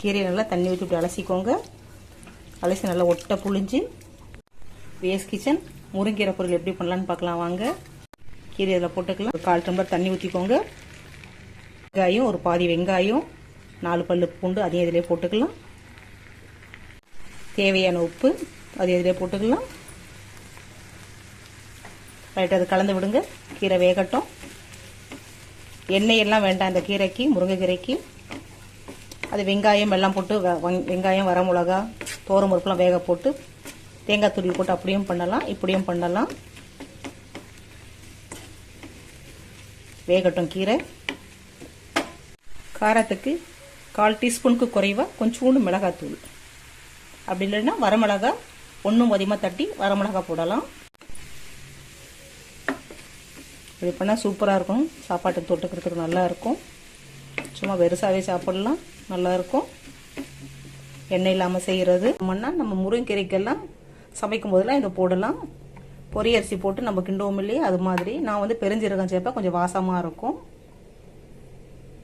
கீரையை நல்லா தண்ணி ஊற்றி இப்படி அலசிக்கோங்க. அலசி நல்லா ஒட்டை புழிஞ்சு வேஸ்ட் கிச்சன் முருங்கீரை பொருள் எப்படி பண்ணலான்னு பார்க்கலாம் வாங்க. கீரை இதில் போட்டுக்கலாம். ஒரு கால் டம்ளர் தண்ணி ஊற்றிக்கோங்க வெங்காயம் ஒரு பாதி வெங்காயம் நாலு பல்லு பூண்டு அதையும் இதிலே போட்டுக்கலாம். தேவையான உப்பு அதையும் இதிலே போட்டுக்கலாம். ரைட் அது கலந்து விடுங்க. கீரை வேகட்டும். எண்ணெய் எல்லாம் வேண்டாம் இந்த கீரைக்கு முருங்கைக்கீரைக்கு. அது வெங்காயம் எல்லாம் போட்டு வங்- வெங்காயம் வர மிளகா தோரம் பருப்புலாம் வேக போட்டு தேங்காய் துருவி போட்டு அப்படியும் பண்ணலாம் இப்படியும் பண்ணலாம். வேகட்டும் கீரை. காரத்துக்கு கால் டீஸ்பூனுக்கு குறைவாக கொஞ்சோண்டு மிளகாத்தூள். அப்படி இல்லைன்னா வரமிளகா ஒன்றும் அதிகமாக தட்டி வரமிளகா போடலாம். இப்படி பண்ணால் சூப்பராக இருக்கும். சாப்பாட்டுக்கு தொட்டுக்கிறதுக்கு நல்லாயிருக்கும் இருக்கும். சும்மா பெருசாகவே சாப்பிடலாம். நல்லாயிருக்கும். எண்ணெய் இல்லாமல் செய்கிறது நம்மன்னா நம்ம முருங்கீரைக்கெல்லாம் சமைக்கும் போதெல்லாம் இதை போடலாம். பொரியரிசி போட்டு நம்ம கிண்டுவோம் இல்லையே? அது மாதிரி. நான் வந்து பெருஞ்சீரகம் சேர்ப்பேன். கொஞ்சம் வாசமாக இருக்கும்.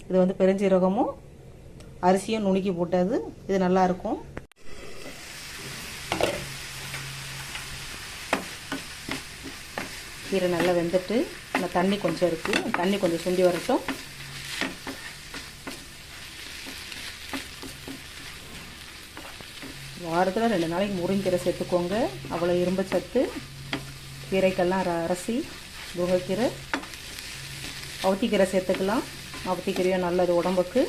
இது வந்து பெருஞ்சீரகமும் அரிசியும் நுணுக்கி போட்டது. இது நல்லாயிருக்கும். கீரை நல்லா வெந்துட்டு இந்த தண்ணி கொஞ்சம் இருக்குது தண்ணி கொஞ்சம் சுண்டி வரட்டும். வாரத்தில் ரெண்டு நாளைக்கு முருங்கீரை சேர்த்துக்கோங்க. அவ்வளோ இரும்பு சத்து கீரைக்கெல்லாம் அரைசி அரிசி முருங்கைக்கீரை அவத்திக்கீரை சேர்த்துக்கலாம். அவத்திக்கீரையும் நல்லது உடம்புக்கு.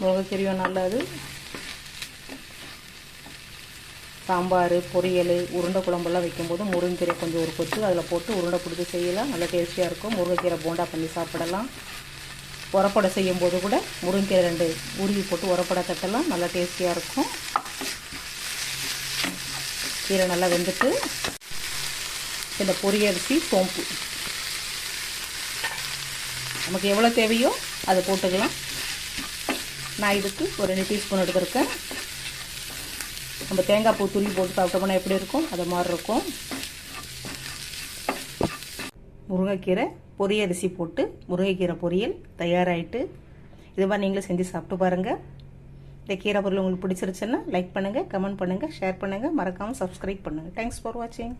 முருங்கைக்கீரையும் நல்லது. சாம்பார் பொரியல் உருண்டை குழம்பெல்லாம் வைக்கும்போது முருங்கீரை கொஞ்சம் ஒரு கொத்து அதில் போட்டு உருண்டை பிடிச்சி செய்யலாம். நல்லா டேஸ்டியாக இருக்கும். முருங்கைக்கீரை போண்டா பண்ணி சாப்பிடலாம். உரப்படை செய்யும்போது கூட முருங்கீரை ரெண்டு உருவி போட்டு உரப்படை தட்டலாம். நல்லா டேஸ்டியாக இருக்கும். கீரை நல்லா வெந்துட்டு இந்த பொரியரிசி சோம்பு. நமக்கு எவ்வளோ தேவையோ அதை போட்டுக்கலாம். நான் இதுக்கு ஒரு ரெண்டு டீஸ்பூன் எடுத்துருக்கேன். நம்ம தேங்காய் பூ துருவி போட்டு சாப்பிட்டோம்னா எப்படி இருக்கும்? அது மாதிரி இருக்கும். முருங்கைக்கீரை பொரியரிசி போட்டு முருங்கைக்கீரை பொரியல் தயாராகிட்டு இது மாதிரி நீங்களும் செஞ்சு சாப்பிட்டு பாருங்கள் இந்த கீரை பொருள் உங்களுக்கு பிடிச்சிருச்சுன்னா லைக் பண்ணுங்கள் கமெண்ட் பண்ணுங்கள் ஷேர் பண்ணுங்கள் மறக்காமல் சப்ஸ்கிரைப் பண்ணுங்கள் தேங்க்ஸ் ஃபார் வாட்சிங்